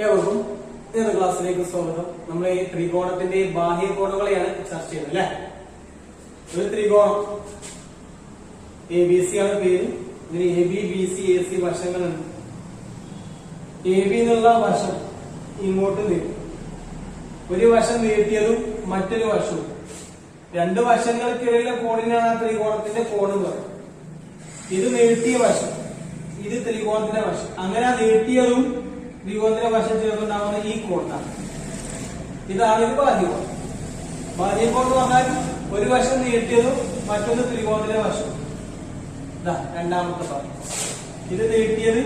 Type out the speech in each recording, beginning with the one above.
ഏവർക്കും ഇന്നത്തെ ക്ലാസ്സിലേക്ക് സ്വാഗതം. നമ്മൾ ഈ ത്രികോണത്തിന്റെ ബാഹ്യ കോണുകളെയാണ് ചർച്ച ചെയ്യുന്നത് അല്ലെ? ഒരു ത്രികോണം. എ ബി സി ആണ് പേര്. ഇതിന് A B B C A C വശങ്ങളുണ്ട്. എ ബി എന്നുള്ള വശം ഇങ്ങോട്ട് നീട്ടും. ഒരു വശം നീട്ടിയതും മറ്റൊരു വശവും. രണ്ട് വശങ്ങൾക്കിടയിലെ കോണിനാണ് ത്രികോണത്തിന്റെ കോൺ എന്ന് പറയുന്നത്. ഇത് നീട്ടിയ വശം. ഇത് ത്രികോണത്തിന്റെ വശം. അങ്ങനെ നീട്ടിയതും ത്രികോണത്തിന്റെ വശം ചേർന്നുണ്ടാവുന്ന ഈ കോണാണ് ഇതാണ് ഒരു ബാഹ്യകോൺ ബാഹ്യകോൺ എന്ന് പറഞ്ഞാൽ ഒരു വശം നീട്ടിയതും മറ്റൊന്ന് ത്രികോണത്തിന്റെ വശം ഇതാ രണ്ടാമത്തെ ഭാഗം. ഇത് നീട്ടിയത്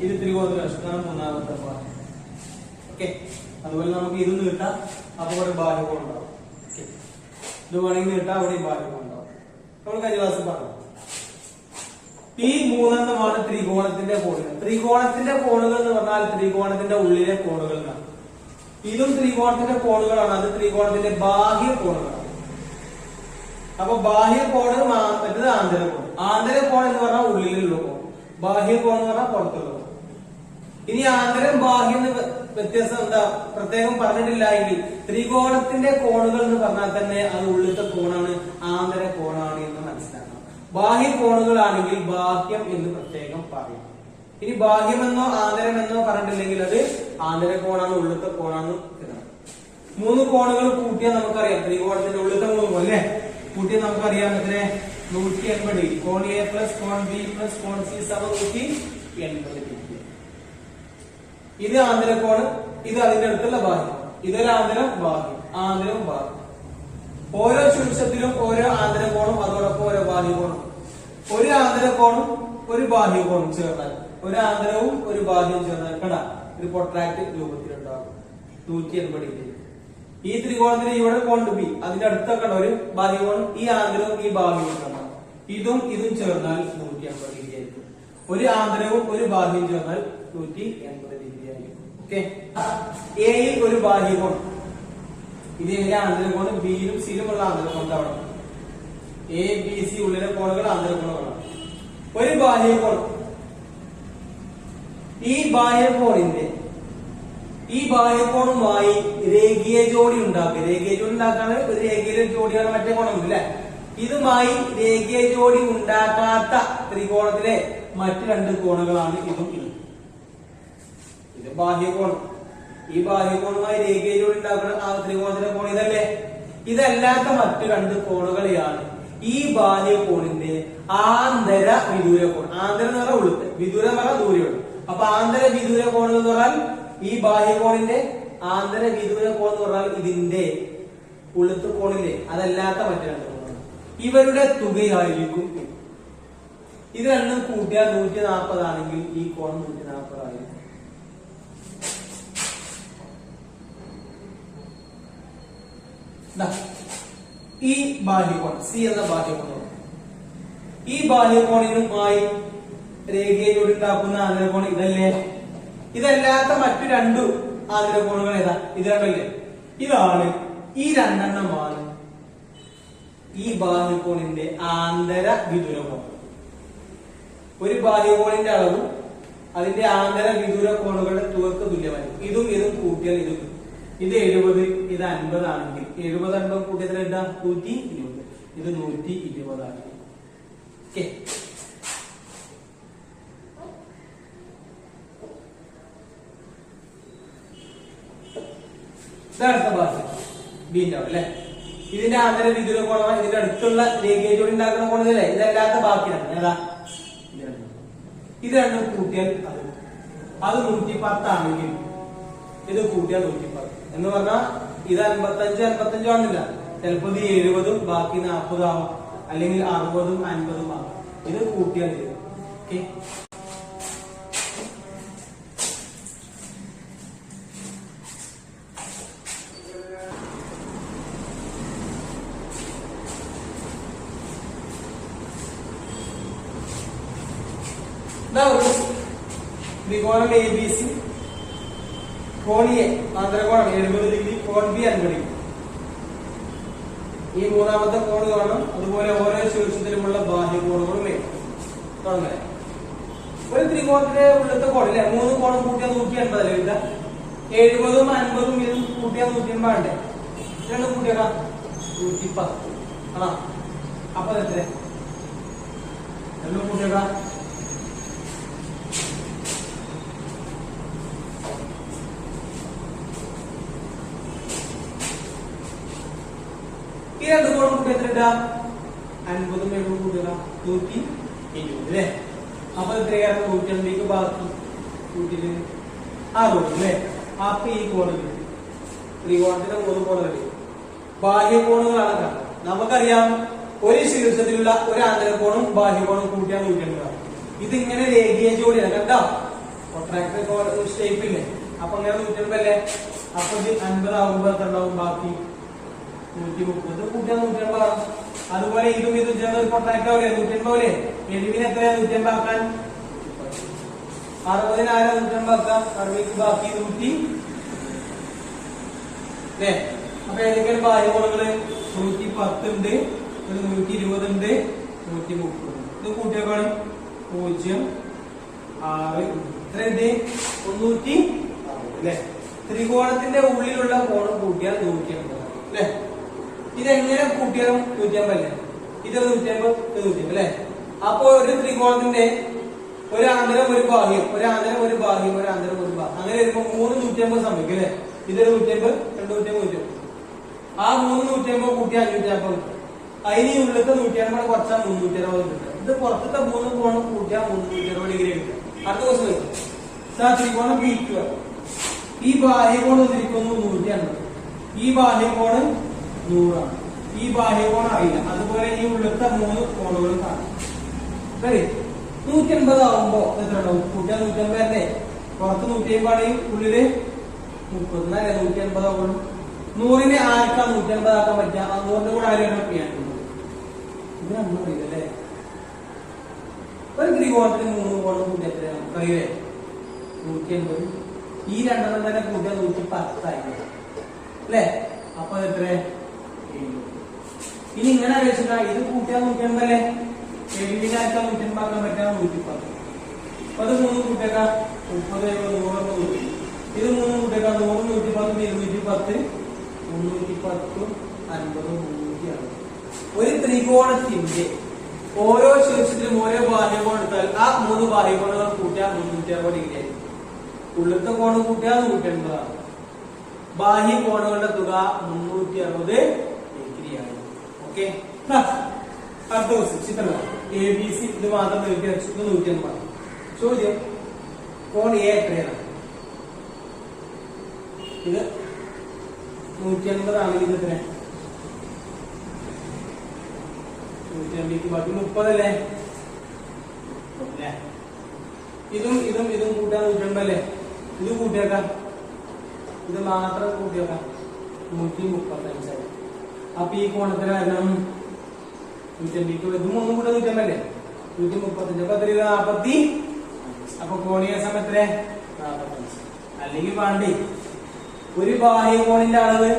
ഇത് ത്രികോണത്തിന്റെ വശം. ഇതാണ് മൂന്നാമത്തെ ഭാഗം. ഓക്കെ? അതുപോലെ നമുക്ക് ഇത് നീട്ടാം. അപ്പൊ ഇവിടെ ഓക്കെ? ഇത് വേണമെങ്കിൽ നീട്ടാം അവിടെ ബാഹ്യകോൺ ഉണ്ടാവും. നമ്മൾ കഴിഞ്ഞ ക്ലാസ്സിൽ പറഞ്ഞു. ഈ മൂന്നെണ്ണമാണ് ത്രികോണത്തിന്റെ കോണുകൾ. ത്രികോണത്തിന്റെ കോണുകൾ എന്ന് പറഞ്ഞാൽ ത്രികോണത്തിന്റെ ഉള്ളിലെ കോണുകൾ എന്നാണ് ഇതും ത്രികോണത്തിന്റെ കോണുകളാണ്. അത് ത്രികോണത്തിന്റെ ബാഹ്യ കോണുകളാണ്. അപ്പൊ ബാഹ്യ കോണ് മറ്റത് ആന്തര കോൺ ആന്തര കോൺ എന്ന് പറഞ്ഞാൽ ഉള്ളിലുള്ള കോൺ. ബാഹ്യ കോൺ എന്ന് പറഞ്ഞാൽ പുറത്തുള്ള കോൺ. ഇനി ആന്തരം ബാഹ്യം എന്ന് വ്യ- വ്യത്യാസം എന്താ? പ്രത്യേകം പറഞ്ഞിട്ടില്ല എങ്കിൽ ത്രികോണത്തിന്റെ കോണുകൾ എന്ന് പറഞ്ഞാൽ തന്നെ അത് ഉള്ളിലത്തെ കോണാണ് ആന്തര കോണാണ് ബാഹ്യ കോണുകളാണെങ്കിൽ ബാഹ്യം എന്ന് പ്രത്യേകം പറയും. ഇനി ബാഹ്യമെന്നോ ആന്തരമെന്നോ പറഞ്ഞിട്ടില്ലെങ്കിൽ അത് ആന്തര കോണാണ് ഉള്ളിലത്തെ കോണാണ് എന്നാണ്. മൂന്ന് കോണുകൾ കൂട്ടിയാൽ നമുക്കറിയാം. ത്രികോണത്തിന്റെ ഉള്ളിലത്തെ മൂന്ന് അല്ലേ? കൂട്ടിയാൽ നമുക്കറിയാം എത്ര നൂറ്റി എൺപത് ഡിഗ്രി. കോൺ എ പ്ലസ് കോൺ ബി പ്ലസ് കോൺ സി സമ നൂറ്റി എൺപത് ഡിഗ്രി. ഇത് ആന്തരകോണ് ഇത് അതിന്റെ അടുത്തുള്ള ബാഹ്യം. ഇതൊരു ആന്തരം ബാഹ്യം. ആന്തരവും ബാഹ്യം. ഓരോ ശീർഷത്തിലും ഓരോ ആന്തരകോണും അതോടൊപ്പം ഓരോ ബാഹ്യകോണും ഒരു ആന്തരകോണും ഒരു ബാഹ്യകോണും ചേർന്നാൽ ഒരു ആന്തരവും ഒരു ബാഹ്യവും ചേർന്നാൽ കണ്ട ഒരു പൊട്രാക്ട് രൂപത്തിലുണ്ടാകും. നൂറ്റി എൺപത് ഡിഗ്രി. ഈ ത്രികോണത്തിന് ഇവിടെ കോണ്ട് ബി അതിന്റെ അടുത്ത അടുത്തൊക്കെ ഒരു ബാഹ്യകോണും ഈ ആന്തരവും ഈ ബാഹ്യവും ഉണ്ടാകും ഇതും ഇതും ചേർന്നാൽ നൂറ്റി എൺപത് ഡിഗ്രി ആയിരിക്കും. ഒരു ആന്തരവും ഒരു ബാഹ്യവും ചേർന്നാൽ നൂറ്റി എൺപത് ഡിഗ്രി ആയിരിക്കും. ഓക്കെ എയിൽ ഒരു ബാഹ്യകോൺ ഇത് എങ്ങനെ ആന്തരകോണ് ബിയിലും സിയിലും ഉള്ള ആന്തരകോൺ അവിടെ എ ബി സി ഉള്ളിലെ കോണുകൾ ആന്തരകോണുകളാണ് ഒരു ബാഹ്യകോൺ ഈ ബാഹ്യകോണിന്റെ ഈ ബാഹ്യകോണുമായി രേഖീയ ജോഡി ഉണ്ടാക്കുക. രേഖീയ ജോഡി ഉണ്ടാക്കാണ് ഒരു രേഖീയ ജോഡിയാണ് മറ്റേ കോണം അല്ലെ? ഇതുമായി രേഖീയ ജോഡി ഉണ്ടാക്കാത്ത ത്രികോണത്തിലെ മറ്റു രണ്ട് കോണുകളാണ് ഇതും ഇതും. ഇത് ബാഹ്യകോണം ഈ ബാഹ്യകോണുമായി രേഖീയ ജോഡി ഉണ്ടാക്കുന്ന ആ ത്രികോണത്തിലെ കോൺ ഇതല്ലേ? ഇതല്ലാത്ത മറ്റു രണ്ട് കോണുകളെയാണ് ഈ ബാഹ്യകോണിന്റെ ആന്തര വിദൂര കോൺ. ആന്തര എന്ന് പറഞ്ഞാൽ ഉള്ളിട്ട് വിദൂര എന്ന് പറഞ്ഞാൽ ദൂരമാണ് അപ്പൊ ആന്തര വിദൂര കോൺ എന്ന് പറഞ്ഞാൽ ഈ ബാഹ്യകോണിന്റെ ആന്തര വിദൂര കോൺ എന്ന് പറഞ്ഞാൽ ഇതിന്റെ ഉളുത്ത് കോണിലെ അതല്ലാത്ത മറ്റു രണ്ട് കോണുകൾ ഇവരുടെ തുകയായിരിക്കും ഇത്. ഇത് രണ്ടും കൂട്ടിയാൽ നൂറ്റി നാൽപ്പതാണെങ്കിൽ ഈ കോൺ നൂറ്റി നാൽപ്പതായിരിക്കും ദാ, ഈ ബാഹ്യകോൺ സി എന്ന ബാഹ്യകോൺ ഈ ബാഹ്യകോണിനുമായി രേഖയിലൂടെ ഉണ്ടാക്കുന്ന ആന്തരകോൺ ഇതല്ലേ? ഇതല്ലാത്ത മറ്റു രണ്ടു ആന്തരകോണുകൾ ഏതാ? ഇത് രണ്ടല്ലേ ഇതാണ് ഈ രണ്ടെണ്ണമാണ് ഈ ബാഹ്യകോണിന്റെ ആന്തര വിദൂരകോൺ. ഒരു ബാഹ്യകോണിന്റെ അളവും അതിന്റെ ആന്തര വിദൂര കോണുകളുടെ തുകക്ക് തുല്യമായിരിക്കും. ഇതും ഇതും കൂട്ടിയാൽ ഇത്. ഇത് എഴുപത് ഇത് അൻപത് ആണെങ്കിൽ എഴുപത് അൻപത് കൂട്ടിയതിൽ എന്താ? നൂറ്റി ഇരുപത്. ഇത് നൂറ്റി ഇരുപതാണ്. ഇതിന്റെ ആന്തര വിദൂര കോണം ഇതിന്റെ അടുത്തുള്ള രേഖയിലൂടെ ഉണ്ടാക്കുന്ന കോണല്ലേ ഇതല്ലാത്ത ബാക്കിയാണ് ഏതാ? ഇത് രണ്ടും. കൂട്ടിയാൽ അത് നൂറ്റി പത്താണെങ്കിൽ ഇത് കൂട്ടിയാൽ നൂറ്റി എന്ന് പറഞ്ഞാൽ ഇത് അൻപത്തഞ്ച് അൻപത്തഞ്ചും ആണില്ല ചിലപ്പോൾ ഇത് എഴുപതും ബാക്കി നാൽപ്പതും ആവാം അല്ലെങ്കിൽ അറുപതും അൻപതും ആവാം. ഇത് കൂട്ടിയാൽ ചെയ്യും ഓക്കെ? ത്രികോണം എ ബി സി കോൺ എ ആന്തരകോണം എഴുപത് ഡിഗ്രി കോൺ ബി അൻപത് ഈ മൂന്നാമത്തെ കോൺ കാണണം അതുപോലെ ഓരോ ശീർഷത്തിലുമുള്ള ബാഹ്യകോണുകളും വേണം ഒരു ത്രികോണത്തിലെ ഉള്ളത്തെ കോൺ അല്ലെ മൂന്ന് കോണം കൂട്ടിയാൽ നൂറ്റി അൻപതല്ലേ ഇല്ല എഴുപതും അൻപതും ഇതും കൂട്ടിയാൽ നൂറ്റി അമ്പത് രണ്ട് കൂട്ടിയാ നൂറ്റി പത്ത്. ആണോ? അപ്പൊ എത്ര രണ്ടും കൂട്ടിയേക്കാം ഈ രണ്ട് കോൺ കൂട്ടി എത്ര അൻപതും എഴുപതും കൂട്ടുക നൂറ്റി ഇരുപത് അല്ലേ? അപ്പൊ എത്രയാണ് നൂറ്റി അൻപതിക്ക് ബാക്കി നൂറ്റിൽ അറുപത് അല്ലേ? അപ്പൊ ഈ കിട്ടി ത്രികോണത്തിന്റെ മൂന്ന് കോണുകൾ ബാഹ്യ കോണുകളാണ് കാരണം നമുക്കറിയാം ഒരു ശീർഷത്തിലുള്ള ഒരു ആന്തരകോണും ബാഹ്യകോണും കൂട്ടിയാൽ നൂറ്റി അൻപതാണ് ഇതിങ്ങനെ രേഖീയ ജോഡിയാണ് കണ്ടോ? ട്രാക്ടർ ഷേപ്പില്ലേ അപ്പൊ അങ്ങനെ നൂറ്റി അൻപതല്ലേ അപ്പൊ ഇത് അൻപതാവുമ്പോ എത്ര ഉണ്ടാവും ബാക്കി നൂറ്റി മുപ്പത് കൂട്ടിയാൽ നൂറ്റി അതുപോലെ ഇതും ഇതും ചേർന്ന് ഒരു കൊട്രാക്ട് ആവില്ലേ നൂറ്റി അൻപത് എഴുവിന് എത്രയാ നൂറ്റി അൻപത് ആക്കാൻ അറുപതിന് നൂറ്റി ബാക്കി നൂറ്റി അല്ലേ അപ്പൊ ഏതൊക്കെയാണ് ബാഹ്യകോണങ്ങൾ നൂറ്റി പത്ത് ഉണ്ട്. ഒരു നൂറ്റി ഇരുപത് ഉണ്ട്. നൂറ്റി മുപ്പത് ഇത് കൂട്ടിയേക്കാണ് പൂജ്യം. ആറ്. എത്രയുണ്ട് മുന്നൂറ്റി അറുപത് അല്ലേ ത്രികോണത്തിന്റെ ഉള്ളിലുള്ള കോണം കൂട്ടിയാൽ നൂറ്റി എൺപത് അല്ലേ ഇതെങ്ങനെ കൂട്ടിയാലും നൂറ്റിയമ്പത് അല്ലേ ഇത് നൂറ്റിയമ്പത് ഇത് നൂറ്റി അല്ലേ? അപ്പോ ഒരു ത്രികോണത്തിന്റെ ഒരു ആന്തരം ഒരു ബാഹ്യം ഒരു ആന്തരം ഒരു ബാഹ്യം ഒരു ആന്തരം ഒരു ബാഹ്യം. അങ്ങനെ വരുമ്പോ മൂന്ന് നൂറ്റിയമ്പത് സംഭവിക്കും അല്ലെ? ഇതൊരു നൂറ്റിയമ്പത് രണ്ട് നൂറ്റിയമ്പത് നൂറ്റിയമ്പത്. ആ മൂന്ന് നൂറ്റിയമ്പത് കൂട്ടി അഞ്ഞൂറ്റി അമ്പത് അതിന് ഉള്ളിലത്തെ നൂറ്റിയമ്പത് കുറച്ചാൽ മുന്നൂറ്റി അറുപത് ഇത് പുറത്തത്തെ മൂന്ന് കോണം കൂട്ടിയാൽ മുന്നൂറ്റി അറുപത് ഡിഗ്രി കിട്ടും അടുത്ത ദിവസം വരും സാർ ത്രികോണം ബി ടു ഈ ബാഹ്യകോണം വന്നിരിക്കുന്നു നൂറ്റി അൻപത് ഈ ബാഹ്യകോണ് നൂറാണ്. ഈ ബാഹ്യകോൺ അറിയില്ല. അതുപോലെ ഈ ഉള്ളത്തെ മൂന്ന് കോണുകൾ കാണും. ശരി. നൂറ്റി അൻപത് ആവുമ്പോ എത്ര ഉണ്ടാവും? കൂട്ടിയാൽ നൂറ്റി അൻപത് അല്ലേ? പുറത്ത് നൂറ്റി അമ്പതാണെങ്കിൽ ഉള്ളിൽ മുപ്പത്തിനാല് നൂറ്റി അൻപത് ആവുള്ളൂ. നൂറിനെ ആർക്കാ നൂറ്റി അൻപത് ആക്കാൻ പറ്റുക? ആ നൂറിന്റെ കൂടെ ആരെയാണ് ചെയ്യാൻ ഇത് അറിയില്ലല്ലേ ഒരു ത്രികോണത്തിന് മൂന്ന് കോണം കൂട്ടി എത്രയാണ് നമുക്കറിയില്ലേ? നൂറ്റി അൻപത് ഈ രണ്ടെണ്ണം തന്നെ കൂട്ടിയാൽ നൂറ്റി പത്തായി അല്ലേ? അപ്പൊ എത്ര ഇനി ഇങ്ങനെ ആലോചിച്ചാ ഇത് കൂട്ടിയാൽ നൂറ്റി അൻപതല്ലേ എഴുപതിനായിരത്തി നൂറ്റി അൻപതാക്കാൻ പറ്റാ നൂറ്റി പത്ത് അപ്പൊ അത് മൂന്ന് കൂട്ടിയേക്കാം മുപ്പത് എഴുപത് നൂറ് നൂറ്റി. ഇത് മൂന്ന് കൂട്ടിയേക്കാം നൂറ് നൂറ്റി പത്ത് ഇരുന്നൂറ്റി പത്ത് മുന്നൂറ്റി പത്തും അൻപതും മുന്നൂറ്റി അറുപത് ഒരു ത്രികോണത്തിന്റെ ഓരോ ശീർഷത്തിലും ഓരോ ബാഹ്യകോൺ എടുത്താൽ ആ മൂന്ന് ബാഹ്യകോണുകൾ കൂട്ടിയാൽ മുന്നൂറ്റി അറുപത് ഡിഗ്രി ആയിരിക്കും. ഉള്ളിത്തെ കോണ് കൂട്ടിയാൽ നൂറ്റി എൺപതാണ് ബാഹ്യ കോണുകളുടെ തുക മുന്നൂറ്റി അറുപത് ഓക്കെ. അടുത്ത ക്വസ്റ്റ്യൻ ചിത്രം എ ബി സി ഇത് മാത്രം നീട്ടി വെച്ചു ഇത് നൂറ്റി എൺപതാണ് ചോദ്യം. കോൺ എ എത്രയാണ്? ഇത് നൂറ്റി അൻപതാണെങ്കിൽ ഇത് എത്ര നൂറ്റി അൻപതിക്ക് ബാക്കി മുപ്പതല്ലേ ഇതും ഇതും ഇതും കൂട്ടാൻ നൂറ്റമ്പല്ലേ ഇത് കൂട്ടിയേക്കാം. ഇത് മാത്രം കൂട്ടിയേക്കാം. നൂറ്റി മുപ്പത്തഞ്ചായി അപ്പൊ ഈ കോണത്തിന് കാരണം നൂറ്റമ്പതിക്ക് ഇത് മൂന്നും കൂടെ നൂറ്റമ്പല്ലേ നൂറ്റി മുപ്പത്തഞ്ച് അപ്പൊ എത്ര നാപ്പത്തി? അപ്പൊ കോണിയ സമയത്തിലെ നാപ്പത്തഞ്ച്. അല്ലെങ്കിൽ വേണ്ടി? ഒരു ബാഹ്യ കോണിന്റെ അളവ്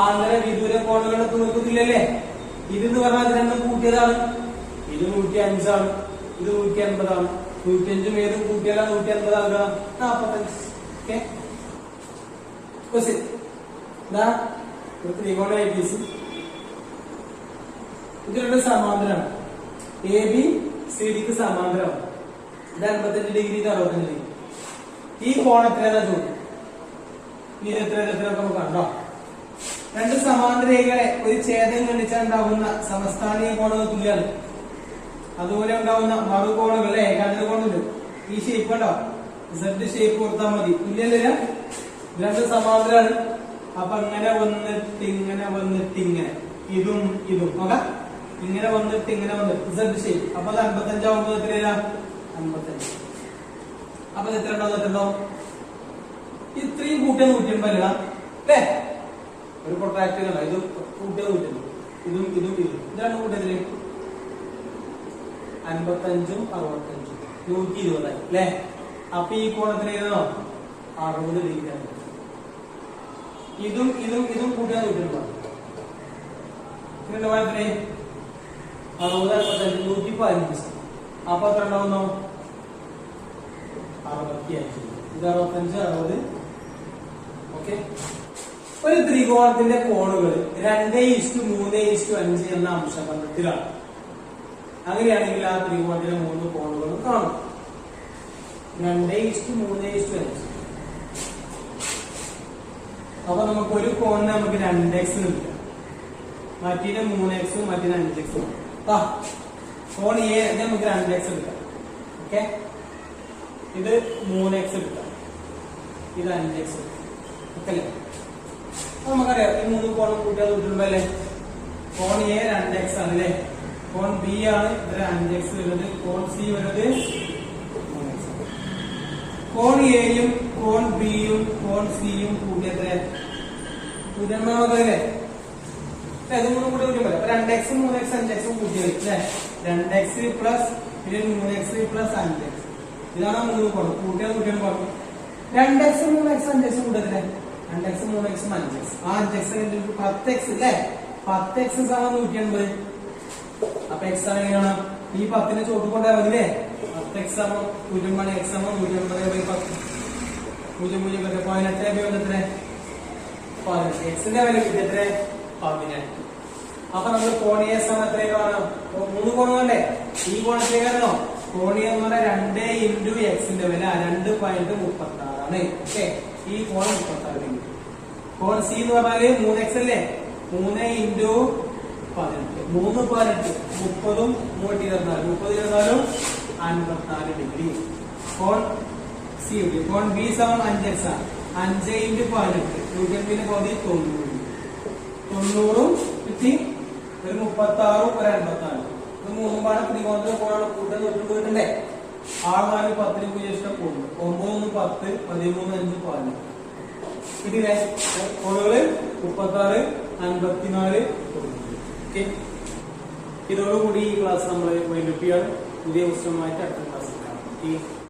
ആന്തര വിദൂര കോണുകളുടെ ഇത് ഇതെന്ന് പറഞ്ഞാൽ രണ്ടും കൂട്ടിയതാണ്. ഇത് നൂറ്റി അഞ്ചാണ് ഇത് നൂറ്റി അൻപതാണ് നൂറ്റി അഞ്ചും ഏതും കൂട്ടിയാലാ നൂറ്റി അൻപതാകുക നാപ്പത്തഞ്ച്. ഓക്കെ? ഒരു ത്രികോണ എ ബി സി ഇത് രണ്ടും സമാന്തരമാണ് എ ബി സി ഡിക്ക് സമാന്തരമാണ് ഇത് അൻപത്തഞ്ച് ഡിഗ്രി ഇത് അറുപത്തഞ്ച് ഡിഗ്രി ഈ കോണത്തിലേതാ ചോദ്യം ഇനി എത്ര എത്ര നമുക്ക് കണ്ടോ. രണ്ട് സമാന്തര രേഖകളെ ഒരു ഛേദം ഗണിച്ചാൽ ഉണ്ടാകുന്ന സമസ്ഥാനീയ കോണുകൾ തുല്യാണ്. അതുപോലെ ഉണ്ടാവുന്ന മറുകോണുകൾ ഏകാന്തര കോണുണ്ട്. ഈ ഷേപ്പ് ഉണ്ടോ സെഡ് ഷേപ്പ് കൊടുത്താൽ മതി. തുല്യല്ല? രണ്ട് സമാന്തരാണ്. അപ്പൊ ഇങ്ങനെ വന്നിട്ട് ഇങ്ങനെ വന്നിട്ട് ഇങ്ങനെ. ഇതും ഇതും. നോക്കാം ഇങ്ങനെ വന്നിട്ട് ഇങ്ങനെ വന്നിട്ട് സെഡ് ഷേപ്പ് അപ്പൊ അത് അമ്പത്തഞ്ചാവുമ്പോ എത്രയാ അമ്പത്തഞ്ച് അപ്പൊ ഇത് എത്ര ഉണ്ടാവും എത്ര ഉണ്ടാവും ഇത്രയും കൂട്ടിയ നൂറ്റി അമ്പത് അല്ലേ? ഒരു പ്രൊട്രാക്ടർ കണ്ട ഇത് കൂട്ടിയ നൂറ്റി ഇതും ഇതും ഇതും. ഇതാണ് കൂട്ടിയതിൽ അൻപത്തഞ്ചും അറുപത്തഞ്ചും. നൂറ്റി ഇരുപതായി അല്ലേ? അപ്പൊ ഈ കോണത്തിന് ഏതാണോ അറുപത് ഡിഗ്രി ആണ്. ഇതും ഇതും ഇതും കൂട്ടിയാൽ നൂറ്റിരുപത് പിന്നെ കോണത്തിന് ഒരു ത്രികോണത്തിന്റെ കോണുകൾ രണ്ടേ ഇഷ്ടു മൂന്നേ ഇഷ്ടു അഞ്ച് എന്ന അംശബന്ധത്തിലാണ്. അങ്ങനെയാണെങ്കിൽ ആ ത്രികോണത്തിലെ മൂന്ന് കോണുകളും കാണും. രണ്ടേ ഇഷ്ടു മൂന്നേ ഇഷ്ടു അഞ്ച്. അപ്പൊ നമുക്ക് ഒരു കോണിന് നമുക്ക് രണ്ട് എക്സ് കിട്ടും. മറ്റേ മൂന്ന് എക്സും മറ്റേ അഞ്ച് എക്സും കോൺ എ നമുക്ക് രണ്ട് എക്സ് എടുക്കാം. ഓക്കെ ഇത് മൂന്ന് എക്സ് എടുക്കാം. ഇത് അഞ്ച് എക്സ് ഓക്കെ നമുക്കറിയാം ഈ മൂന്ന് കോണും കൂട്ടിയാൽ അല്ലേ? കോൺ എ രണ്ട് എക്സ് ആണ് അല്ലേ? കോൺ ബി ആണ് ഇതിൽ അഞ്ച് എക്സ് വരുന്നത്. കോൺ സി വരുന്നത് കോൺ എയും കോൺ ബിയും കോൺ സിയും കൂട്ടിയത്ര തുല്യമാവതല്ലേ ഇത് മൂന്നും കൂടി കൂട്ടിയാൽ അപ്പൊ രണ്ട് എക്സ് മൂന്ന് എക്സ് അഞ്ച് എക്സും കൂട്ടിയത് അല്ലേ? രണ്ട് എക്സ് പ്ലസ് പിന്നെ മൂന്ന് എക്സ് പ്ലസ് അഞ്ച് എക്സ് ഇതാണ് മൂന്ന് കോണം കൂട്ടിയാൽ കൂട്ടിയാൽ പറഞ്ഞു രണ്ട് എക്സ് മൂന്ന് എക്സ് അഞ്ച് എക്സ് കൂട്ടത്തില്ലേ രണ്ട് എക്സ് മൂന്ന് എക്സും അഞ്ച് എക്സ് ആ അഞ്ച് എക്സ് പത്ത് എക്സ് അല്ലേ? പത്ത് എക്സ് സമം നൂറ്റി എൺപത് അപ്പൊ എക്സ് എങ്ങനെയാണ്? ഈ പത്തിന് ചോട്ട് കൊണ്ടേ പത്ത് എക്സ് സമം പൂജ്യം മണി എക്സ് സമം നൂറ്റി എൺപത് ബൈ പത്ത്. പൂജ്യം പൂജ്യം പതിനെട്ട് ബൈ പതിനെട്ട്. എക്സിന്റെ വില കിട്ടി എത്ര? പതിനെട്ട് അപ്പൊ നമ്മൾ കോണിയ സമം എത്രയാണ് മൂന്ന് കോണുകളല്ലേ ഈ കോണത്തിലേക്കാണോ കോണിയ എന്ന് പറഞ്ഞാൽ രണ്ട് ഇന്റു എക്സിന്റെ വില രണ്ട് പോയിന്റ് മുപ്പത്തി ആറാണ് ഓക്കെ? ഈ കോൺ മുപ്പത്തി ആറ് ഡിഗ്രി. കോൺ സി എന്ന് പറഞ്ഞാൽ മൂന്ന് എക്സ് അല്ലേ? മൂന്ന് ഇന്റു പതിനെട്ട്. മൂന്ന് പതിനെട്ട്. മുപ്പതും മൂട്ടി ഇരുപത്തിനാല്. മുപ്പത് ഇരുപത്തിനാലും അൻപത്തിനാല് ഡിഗ്രി. കോൺ സി കോൺ ബി സമം അഞ്ച് എക്സ് ആണ്. അഞ്ച് ഇന്റു പതിനെട്ട്. നൂറ്റി പകുതി തൊണ്ണൂറ്. തൊണ്ണൂറും ഫിഫ്റ്റി ഒരു മുപ്പത്തി ആറും ഒരു അൻപത്തി നാലും ഇത് മൂന്നും പാടെ ത്രികോണത്തിന് കോണാണ് കൂട്ടം പോയിട്ടുണ്ടേ? ആറ് നാല് പത്തിന് പൂജ്യം കൂടും ഒമ്പത് ഒന്ന് പത്ത് പതിമൂന്ന് അഞ്ച് പതിനഞ്ച് ഇതിലെ കോണുകൾ മുപ്പത്തി ആറ് അൻപത്തിനാല് ഓക്കെ. ഇതോടുകൂടി ഈ ക്ലാസ് നമ്മൾ ചെയ്യാണ് പുതിയ പുസ്തകമായിട്ട് അടുത്ത ക്ലാസ്സിൽ കാണാം.